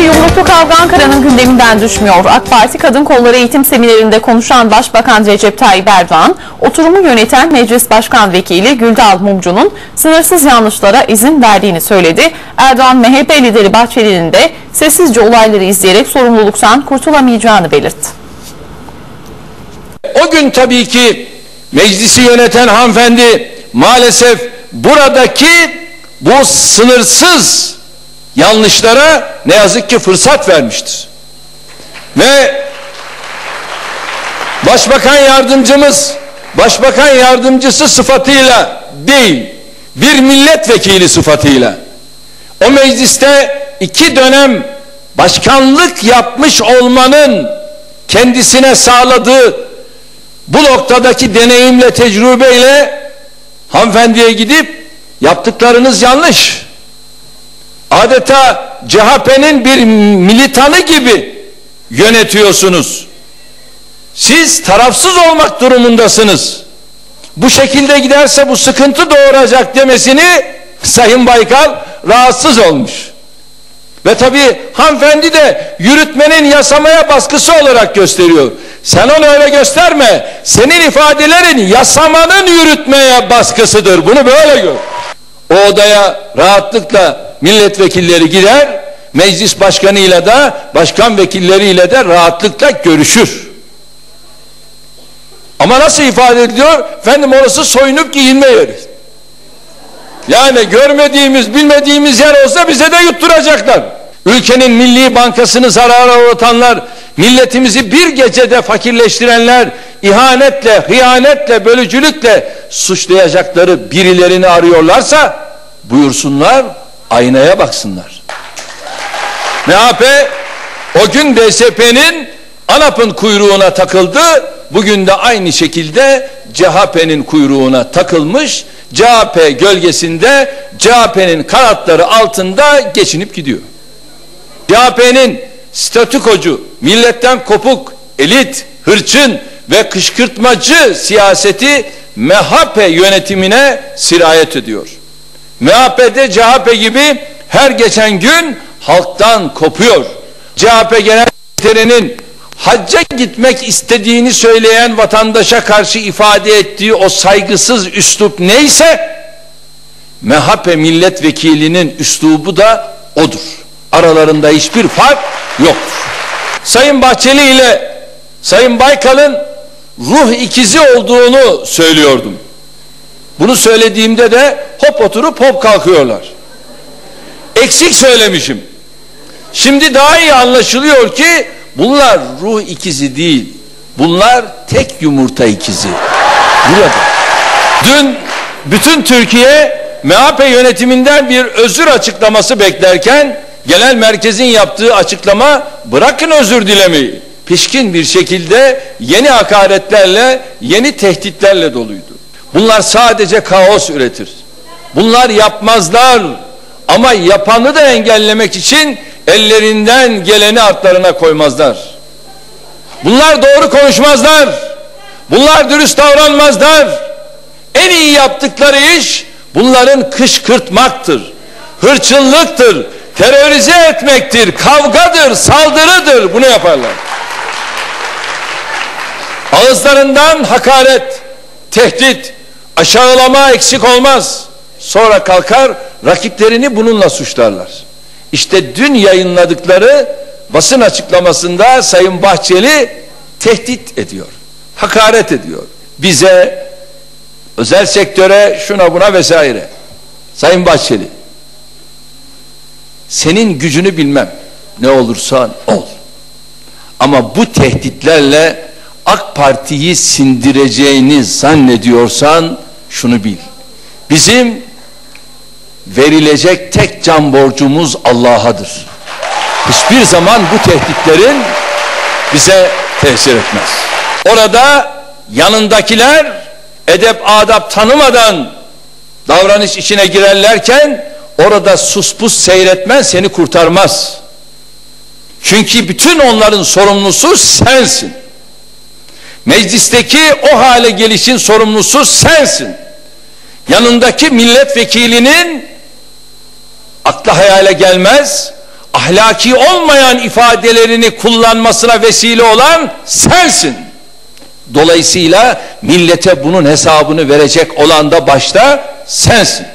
İkinci yumruklu kavga Ankara'nın gündeminden düşmüyor. AK Parti Kadın Kolları Eğitim Seminerinde konuşan Başbakan Recep Tayyip Erdoğan, oturumu yöneten Meclis Başkan Vekili Güldal Mumcu'nun sınırsız yanlışlara izin verdiğini söyledi. Erdoğan, MHP lideri Bahçeli'nin de sessizce olayları izleyerek sorumluluktan kurtulamayacağını belirtti. O gün tabii ki meclisi yöneten hanımefendi maalesef buradaki bu sınırsız yanlışlara ne yazık ki fırsat vermiştir. Ve Başbakan yardımcımız Başbakan yardımcısı sıfatıyla değil bir milletvekili sıfatıyla o mecliste iki dönem başkanlık yapmış olmanın kendisine sağladığı bu noktadaki deneyimle tecrübeyle hanımefendiye gidip yaptıklarınız yanlış adeta CHP'nin bir militanı gibi yönetiyorsunuz. Siz tarafsız olmak durumundasınız. Bu şekilde giderse bu sıkıntı doğuracak demesini Sayın Baykal rahatsız olmuş. Ve tabi hanımefendi de yürütmenin yasamaya baskısı olarak gösteriyor. Sen onu öyle gösterme. Senin ifadelerin yasamanın yürütmeye baskısıdır. Bunu böyle gör. O odaya rahatlıkla milletvekilleri gider, meclis başkanıyla da başkan vekilleriyle de rahatlıkla görüşür. Ama nasıl ifade ediliyor? Efendim orası soyunup giyinme yeri. Yani görmediğimiz, bilmediğimiz yer olsa bize de yutturacaklar. Ülkenin milli bankasını zarara uğratanlar, milletimizi bir gecede fakirleştirenler, ihanetle, hıyanetle, bölücülükle suçlayacakları birilerini arıyorlarsa buyursunlar, aynaya baksınlar. MHP o gün DSP'nin ANAP'ın kuyruğuna takıldı, bugün de aynı şekilde CHP'nin kuyruğuna takılmış, CHP gölgesinde CHP'nin kanatları altında geçinip gidiyor. CHP'nin statükocu, milletten kopuk, elit, hırçın ve kışkırtmacı siyaseti MHP yönetimine sirayet ediyor. MHP'de CHP gibi her geçen gün halktan kopuyor. CHP Genel Sekreterinin hacca gitmek istediğini söyleyen vatandaşa karşı ifade ettiği o saygısız üslup neyse MHP milletvekilinin üslubu da odur. Aralarında hiçbir fark yoktur. Sayın Bahçeli ile Sayın Baykal'ın ruh ikizi olduğunu söylüyordum. Bunu söylediğimde de hop oturup hop kalkıyorlar. Eksik söylemişim. Şimdi daha iyi anlaşılıyor ki bunlar ruh ikizi değil. Bunlar tek yumurta ikizi. Burada. Dün bütün Türkiye MHP yönetiminden bir özür açıklaması beklerken genel merkezin yaptığı açıklama bırakın özür dilemeyi. Pişkin bir şekilde yeni hakaretlerle, yeni tehditlerle doluydu. Bunlar sadece kaos üretir. Bunlar yapmazlar ama yapanı da engellemek için ellerinden geleni artlarına koymazlar. Bunlar doğru konuşmazlar. Bunlar dürüst davranmazlar. En iyi yaptıkları iş bunların kışkırtmaktır. Hırçınlıktır. Terörize etmektir. Kavgadır, saldırıdır. Bunu yaparlar. Ağızlarından hakaret, tehdit, aşağılama eksik olmaz. Sonra kalkar rakiplerini bununla suçlarlar. İşte dün yayınladıkları basın açıklamasında Sayın Bahçeli tehdit ediyor. Hakaret ediyor. Bize, özel sektöre, şuna buna vesaire. Sayın Bahçeli, senin gücünü bilmem. Ne olursan ol. Ama bu tehditlerle AK Parti'yi sindireceğini zannediyorsan şunu bil. Bizim verilecek tek can borcumuz Allah'adır. Hiçbir zaman bu tehditlerin bize tesir etmez. Orada yanındakiler edep adap tanımadan davranış içine girerlerken orada sus pus seyretmen seni kurtarmaz. Çünkü bütün onların sorumlusu sensin. Meclisteki o hale gelişin sorumlusu sensin. Yanındaki milletvekilinin akla hayale gelmez ahlaki olmayan ifadelerini kullanmasına vesile olan sensin. Dolayısıyla millete bunun hesabını verecek olan da başta sensin.